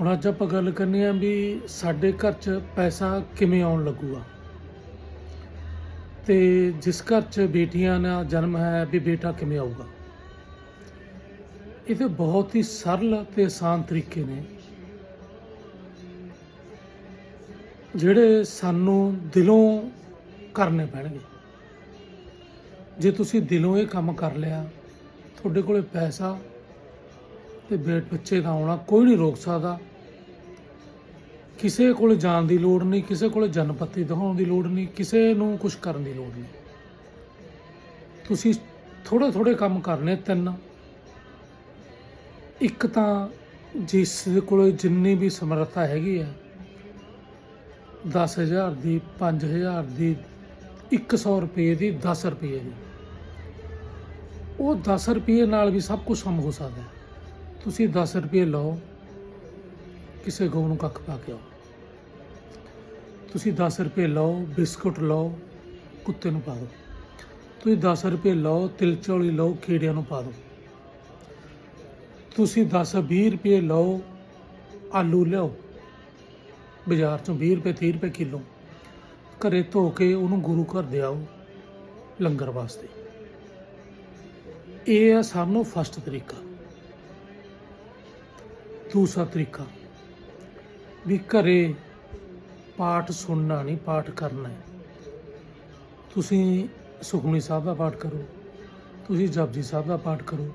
ਹੁਣ ਅੱਜ ਆਪਾਂ ਗੱਲ ਕਰਨੀ ਆ ਵੀ ਸਾਡੇ ਘਰ 'ਚ ਪੈਸਾ ਕਿਵੇਂ ਆਉਣ ਲੱਗੂਗਾ। ਤੇ ਜਿਸ ਘਰ 'ਚ ਬੇਟੀਆਂ ਦਾ ਜਨਮ ਹੈ ਵੀ ਬੇਟਾ ਕਿਵੇਂ ਆਊਗਾ। ਇਹਦੇ ਬਹੁਤ ਹੀ ਸਰਲ ਤੇ ਆਸਾਨ ਤਰੀਕੇ ਨੇ। ਜਿਹੜੇ ਸਾਨੂੰ ਦਿਲੋਂ ਕਰਨੇ ਪੈਣਗੇ। ਜੇ ਤੁਸੀਂ ਦਿਲੋਂ ਇਹ ਕੰਮ ਕਰ ਲਿਆ, ਤੁਹਾਡੇ ਕੋਲੇ ਪੈਸਾ ਤੇ ਬੇਟ ਬੱਚੇ ਦਾ ਆਉਣਾ ਕੋਈ ਨਹੀਂ ਰੋਕ ਸਕਦਾ। ਕਿਸੇ ਕੋਲ ਜਾਣ ਦੀ ਲੋੜ ਨਹੀਂ, ਕਿਸੇ ਕੋਲ ਜਨਪੱਤੀ ਦਿਖਾਉਣ ਦੀ ਲੋੜ ਨਹੀਂ, ਕਿਸੇ ਨੂੰ ਕੁਝ ਕਰਨ ਦੀ ਲੋੜ ਨਹੀਂ। ਤੁਸੀਂ ਥੋੜੇ ਥੋੜੇ ਕੰਮ ਕਰਨੇ ਤਿੰਨ। ਇੱਕ ਤਾਂ ਜਿਸ ਕੋਲ ਜਿੰਨੀ ਵੀ ਸਮਰੱਥਾ ਹੈਗੀ ਹੈ 10000 ਦੀ 5000 ਦੀ 100 ਰੁਪਏ ਦੀ 10 ਰੁਪਏ ਦੀ। ਉਹ 10 ਰੁਪਏ ਨਾਲ ਵੀ ਸਭ ਕੁਝ ਹਮ ਹੋ ਸਕਦਾ ਤੁਸੀਂ 10 ਰੁਪਏ ਲਓ, ਕਿਸੇ ਗਊ ਨੂੰ ਕੱਖ ਪਾ ਕੇ ਆਓ। ਤੁਸੀਂ 10 ਰੁਪਏ ਲਓ, ਬਿਸਕੁਟ ਲਓ, ਕੁੱਤੇ ਨੂੰ ਪਾ ਦਿਓ। ਤੁਸੀਂ 10 ਰੁਪਏ ਲਓ, ਤਿਲ ਚੌਲੀ ਲਓ ਕੀੜਿਆਂ ਨੂੰ ਪਾ ਦਿਓ। ਤੁਸੀਂ 10 20 ਰੁਪਏ ਲਓ, ਆਲੂ ਲਿਆਓ। ਬਾਜ਼ਾਰ ਚੋਂ 20 ਰੁਪਏ 30 ਰੁਪਏ ਕਿਲੋ। ਘਰੇ ਧੋ ਕੇ ਉਹਨੂੰ ਗੁਰੂ ਘਰ ਦੇ ਆਓ ਲੰਗਰ ਵਾਸਤੇ। ਇਹ ਆ ਸਭ ਨੂੰ ਫਸਟ ਤਰੀਕਾ। ਦੂਸਰਾ ਤਰੀਕਾ ਵੀ ਘਰੇ ਪਾਠ ਸੁਣਨਾ ਨਹੀਂ ਪਾਠ ਕਰਨਾ ਹੈ। ਤੁਸੀਂ ਸੁਖਮਨੀ ਸਾਹਿਬ ਦਾ ਪਾਠ ਕਰੋ ਤੁਸੀਂ ਜਪਜੀ ਸਾਹਿਬ ਦਾ ਪਾਠ ਕਰੋ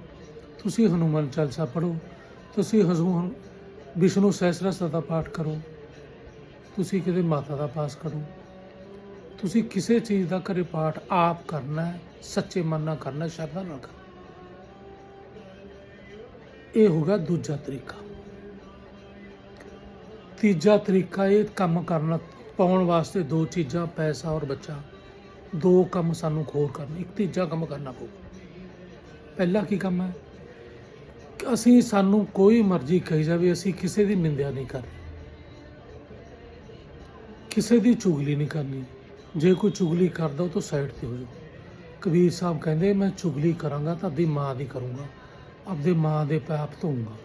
ਤੁਸੀਂ ਹਨੂਮਾਨ ਚਾਲੀਸਾ ਪੜੋ ਤੁਸੀਂ ਹਜ਼ੂਰ ਵਿਸ਼ਨੂੰ ਸਹਿਸਰਾ ਦਾ ਪਾਠ ਕਰੋ ਤੁਸੀਂ ਕਿਤੇ ਮਾਤਾ ਦਾ ਪਾਸ ਕਰੋ। ਤੁਸੀਂ ਕਿਸੇ ਚੀਜ਼ ਦਾ ਘਰੇ ਪਾਠ ਆਪ ਕਰਨਾ ਹੈ ਸੱਚੇ ਮਨ ਨਾਲ ਕਰਨਾ ਹੈ, ਸ਼ਰਧਾ ਨਾਲ ਕਰਨਾ ਇਹ ਹੋਗਾ ਦੂਜਾ ਤਰੀਕਾ। ਤੀਜਾ ਤਰੀਕਾ ਇਹ ਕੰਮ ਕਰਨਾ ਪਾਉਣ ਵਾਸਤੇ ਦੋ ਚੀਜ਼ਾਂ, ਪੈਸਾ ਔਰ ਬੱਚਾ। ਦੋ ਕੰਮ ਸਾਨੂੰ ਖੋਰ ਕਰਨ, ਇੱਕ ਤੀਜਾ ਕੰਮ ਕਰਨਾ ਪਊ। ਪਹਿਲਾ ਕੀ ਕੰਮ ਹੈ? ਅਸੀਂ ਸਾਨੂੰ ਕੋਈ ਮਰਜ਼ੀ ਕਹੀ ਜਾਵੇ, ਅਸੀਂ ਕਿਸੇ ਦੀ ਨਿੰਦਿਆ ਨਹੀਂ ਕਰਨੀ। ਕਿਸੇ ਦੀ ਚੁਗਲੀ ਨਹੀਂ ਕਰਨੀ। ਜੇ ਕੋਈ ਚੁਗਲੀ ਕਰਦਾ ਉਹ ਤੋਂ ਸਾਈਡ ਤੇ ਹੋ ਜਾਓ ਕਬੀਰ ਸਾਹਿਬ ਕਹਿੰਦੇ, ਮੈਂ ਚੁਗਲੀ ਕਰਾਂਗਾ ਤਾਂ ਆਪਦੀ ਮਾਂ ਦੀ ਕਰੂੰਗਾ। ਆਪਦੇ ਮਾਂ ਦੇ ਪਾਪ ਧੋਊਂਗਾ।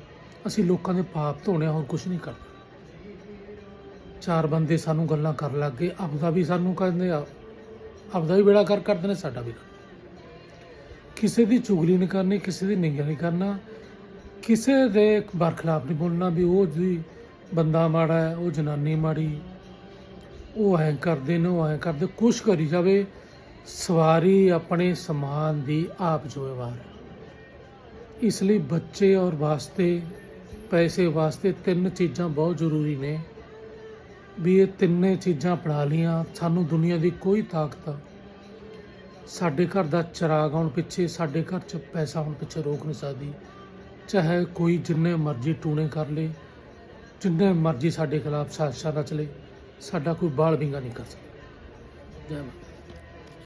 ਅਸੀਂ ਲੋਕਾਂ ਦੇ ਪਾਪ ਧੋਣੇ ਹੋਰ ਕੁਝ ਨਹੀਂ ਕਰਦੇ। ਚਾਰ ਬੰਦੇ ਸਾਨੂੰ ਗੱਲਾਂ ਕਰਨ ਲੱਗ ਗਏ। ਆਪਦਾ ਵੀ ਸਾਨੂੰ ਕਹਿੰਦੇ ਆ, ਆਪਦਾ ਵੀ ਬੇੜਾ ਕਰ ਕਰਦੇ ਨੇ, ਸਾਡਾ ਵੀ ਕਿਸੇ ਦੀ ਚੁਗਲੀ ਨਹੀਂ ਕਰਨੀ, ਕਿਸੇ ਦੀ ਨਿੰਦਿਆ ਨਹੀਂ ਕਰਨਾ। ਕਿਸੇ ਦੇ ਬਰਖਲਾਫ ਨਹੀਂ ਬੋਲਣਾ ਵੀ ਉਹ ਜੀ ਬੰਦਾ ਮਾੜਾ ਹੈ, ਉਹ ਜਨਾਨੀ ਮਾੜੀ, ਉਹ ਐਂ ਕਰਦੇ ਨੇ, ਉਹ ਐਂ ਕਰਦੇ। ਕੁਛ ਕਰੀ ਜਾਵੇ, ਸਵਾਰੀ ਆਪਣੇ ਸਮਾਨ ਦੀ ਆਪ ਜ਼ਿੰਮੇਵਾਰ ਇਸ ਲਈ ਬੱਚੇ ਔਰ ਵਾਸਤੇ, ਪੈਸੇ ਵਾਸਤੇ ਤਿੰਨ ਚੀਜ਼ਾਂ ਬਹੁਤ ਜ਼ਰੂਰੀ ਨੇ। ਵੀ ਇਹ ਤਿੰਨੇ ਚੀਜ਼ਾਂ ਅਪਣਾ ਲੀਆਂ ਸਾਨੂੰ ਦੁਨੀਆ ਦੀ ਕੋਈ ਤਾਕਤ, ਸਾਡੇ ਘਰ ਦਾ ਚਿਰਾਗ ਆਉਣ ਪਿੱਛੇ, ਸਾਡੇ ਘਰ 'ਚ ਪੈਸਾ ਆਉਣ ਪਿੱਛੇ ਰੋਕ ਨਹੀਂ ਸਕਦੀ। ਚਾਹੇ ਕੋਈ ਜਿੰਨੇ ਮਰਜ਼ੀ ਟੂਣੇ ਕਰ ਲੇ, ਜਿੰਨੇ ਮਰਜ਼ੀ ਸਾਡੇ ਖਿਲਾਫ ਸਾਜ਼ਿਸ਼ਾਂ ਰਚ ਲੇ, ਸਾਡਾ ਕੋਈ ਬਾਲ ਵਿੰਗਾ ਨਹੀਂ ਕਰ ਸਕਦਾ। ਜੈ ਮਾਤਾ